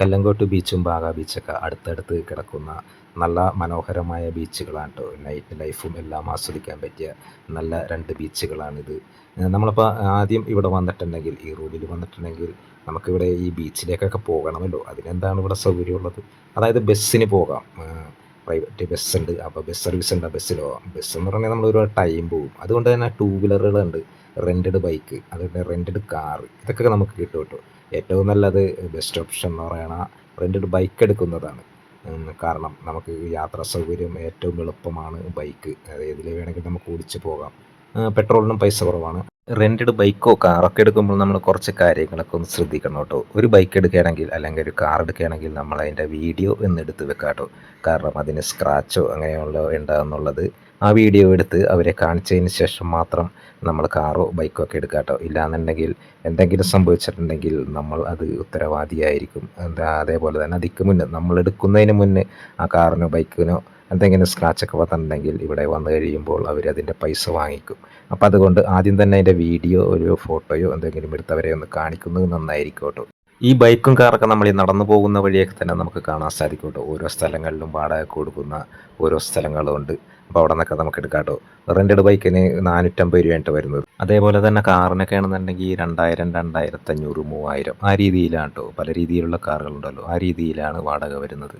കല്ലങ്കോട്ട് ബീച്ചും ബാഗ ബീച്ചൊക്കെ അടുത്തടുത്ത് കിടക്കുന്ന നല്ല മനോഹരമായ ബീച്ചുകളാണ് കേട്ടോ നൈറ്റ് ലൈഫും എല്ലാം ആസ്വദിക്കാൻ പറ്റിയ നല്ല രണ്ട് ബീച്ചുകളാണിത്. നമ്മളിപ്പോൾ ആദ്യം ഇവിടെ വന്നിട്ടുണ്ടെങ്കിൽ ഈ റൂമിൽ വന്നിട്ടുണ്ടെങ്കിൽ നമുക്കിവിടെ ഈ ബീച്ചിലേക്കൊക്കെ പോകണമല്ലോ. അതിനെന്താണ് ഇവിടെ സൗകര്യമുള്ളത്? അതായത് ബസ്സിന് പോകാം. പ്രൈവറ്റ് ബസ് ഉണ്ട്. അപ്പോൾ ബസ് സർവീസ് ഉണ്ട് ബസ്സിലോ ബസ് എന്ന് പറഞ്ഞാൽ നമ്മൾ ഒരുപാട് ടൈം പോകും. അതുകൊണ്ട് തന്നെ ടൂ വീലറുകളുണ്ട് റെന്റഡ് ബൈക്ക് അതുപോലെ റെന്റഡ് കാർ ഇതൊക്കെ നമുക്ക് കിട്ടും കേട്ടോ. ഏറ്റവും നല്ലത് ബെസ്റ്റ് ഓപ്ഷൻ എന്ന് പറയണ റെന്റഡ് ബൈക്ക് എടുക്കുന്നതാണ്. കാരണം നമുക്ക് യാത്രാ സൗകര്യം ഏറ്റവും എളുപ്പമാണ് ബൈക്ക് ഏതിൽ വേണമെങ്കിൽ നമുക്ക് ഓടിച്ച് പോകാം. പെട്രോളിനും പൈസ കുറവാണ്. റെന്റഡ് ബൈക്കോ കാറൊക്കെ എടുക്കുമ്പോൾ നമ്മൾ കുറച്ച് കാര്യങ്ങളൊക്കെ ഒന്ന് ശ്രദ്ധിക്കണം കേട്ടോ. ഒരു ബൈക്ക് എടുക്കുകയാണെങ്കിൽ അല്ലെങ്കിൽ ഒരു കാർ എടുക്കുകയാണെങ്കിൽ നമ്മൾ അതിന്റെ വീഡിയോ ഒന്ന് എടുത്ത് വെക്കാം കേട്ടോ. കാരണം അതിന് സ്ക്രാച്ചോ അങ്ങനെയുള്ള ഉണ്ടാകുന്നുള്ളത് ആ വീഡിയോ എടുത്ത് അവരെ കാണിച്ചതിന് ശേഷം മാത്രം നമ്മൾ കാറോ ബൈക്കോ ഒക്കെ എടുക്കാം കേട്ടോ. ഇല്ലാന്നുണ്ടെങ്കിൽ എന്തെങ്കിലും സംഭവിച്ചിട്ടുണ്ടെങ്കിൽ നമ്മൾ അത് ഉത്തരവാദിയായിരിക്കും. എന്താ അതേപോലെ തന്നെ അതിക്ക് മുന്നേ നമ്മൾ എടുക്കുന്നതിന് മുന്നേ ആ കാറിനോ ബൈക്കിനോ എന്തെങ്കിലും സ്ക്രാച്ചൊക്കെ വന്നിട്ടുണ്ടെങ്കിൽ ഇവിടെ വന്നു കഴിയുമ്പോൾ അവർ അതിന്റെ പൈസ വാങ്ങിക്കും. അപ്പോൾ അതുകൊണ്ട് ആദ്യം തന്നെ അതിന്റെ വീഡിയോ ഒരു ഫോട്ടോയോ എന്തെങ്കിലും എടുത്ത് അവരെ ഒന്ന് കാണിക്കുന്നത് നന്നായിരിക്കും കേട്ടോ ഈ ബൈക്കും കാറൊക്കെ നമ്മൾ ഈ നടന്നു പോകുന്ന വഴിയൊക്കെ തന്നെ നമുക്ക് കാണാൻ സാധിക്കും കേട്ടോ ഓരോ സ്ഥലങ്ങളിലും വാടക കൊടുക്കുന്ന ഓരോ സ്ഥലങ്ങളുണ്ട്. അപ്പോൾ അവിടെ നിന്നൊക്കെ നമുക്ക് എടുക്കാം കേട്ടോ റെന്റഡ് ബൈക്കിന് നാനൂറ്റമ്പത് രൂപയായിട്ട് വരുന്നത്. അതേപോലെ തന്നെ കാറിനൊക്കെ ആണെന്നുണ്ടെങ്കിൽ രണ്ടായിരം രണ്ടായിരത്തഞ്ഞൂറ് മൂവായിരം ആ രീതിയിലാണ് കേട്ടോ പല രീതിയിലുള്ള കാറുകളുണ്ടല്ലോ ആ രീതിയിലാണ് വാടക വരുന്നത്.